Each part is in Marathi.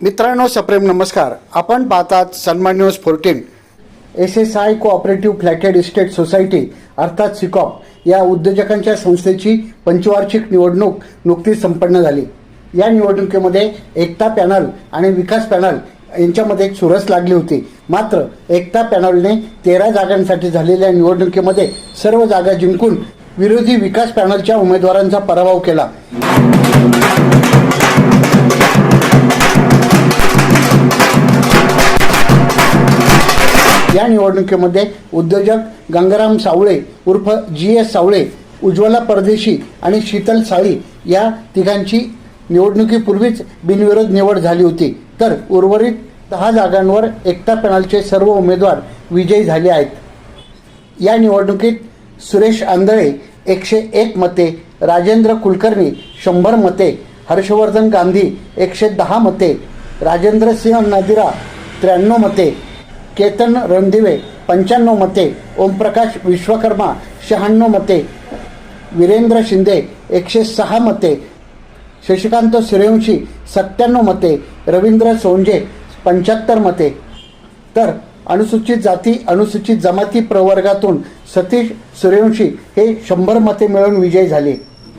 मित्रांनो सप्रेम नमस्कार. आपण पाहतात Sanman news fourteen S S I cooperative flatted estate society अर्थात सिकॉप या उद्योजकांच्या संस्थेची पंचवार्षिक निवडणूक नुकतीच संपन्न झाली. या निवडणुकीमध्ये एकता पॅनल आणि विकास पॅनल यांच्यामध्ये एक चुरस लागली होती. मात्र एकता पॅनलने तेरा जागांसाठी झालेल्या निवडणुकीमध्ये सर्व जागा जिंकून विरोधी विकास पॅनलच्या उमेदवारांचा पराभव केला. या निवडणुकीमध्ये उद्योजक गंगाराम सावळे उर्फ जी एस सावळे उज्ज्वला परदेशी आणि शीतल साळी या तिघांची निवडणुकीपूर्वीच बिनविरोध निवड झाली होती. तर उर्वरित दहा जागांवर एकता पॅनलचे सर्व उमेदवार विजयी झाले आहेत. या निवडणुकीत सुरेश आंधळे एकशे एक मते राजेंद्र कुलकर्णी शंभर मते हर्षवर्धन गांधी एकशे दहा मते राजेंद्र सिंह नादिरा त्र्याण्णव मते केतन रणदिवे पंच्याण्णव मते ओमप्रकाश विश्वकर्मा शहाण्णव मते वीरेंद्र शिंदे एकशे सहा मते शशिकांत सूर्यवंशी सत्त्याण्णव मते रवींद्र सोंजे पंच्याहत्तर मते. तर अनुसूचित जाती अनुसूचित जमाती प्रवर्गातून सतीश सूर्यवंशी हे शंभर मते मिळवून विजयी झाले.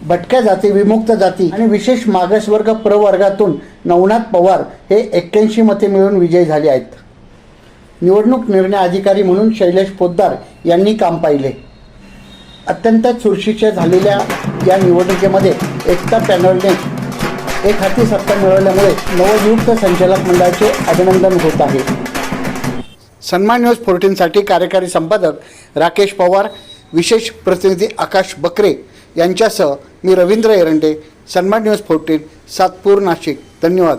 भटक्या जाती विमुक्त जाती आणि विशेष मागासवर्ग प्रवर्गातून नवनाथ पवार हे एक्क्याऐंशी मते मिळवून विजयी झाले आहेत. निवडणूक निर्णय अधिकारी म्हणून शैलेश पोद्दार यांनी काम पाहिले. अत्यंत चुरशीच्या झालेल्या या निवडणुकीमध्ये एकता पॅनलने एक हाती सत्ता मिळवल्यामुळे नवनियुक्त संचालक मंडळाचे अभिनंदन होत आहे. सन्मान न्यूज फोर्टीनसाठी कार्यकारी संपादक राकेश पवार विशेष प्रतिनिधी आकाश बकरे यांच्यासह मी रवींद्र एरंडे सन्मान न्यूज फोर्टीन सातपूर नाशिक. धन्यवाद.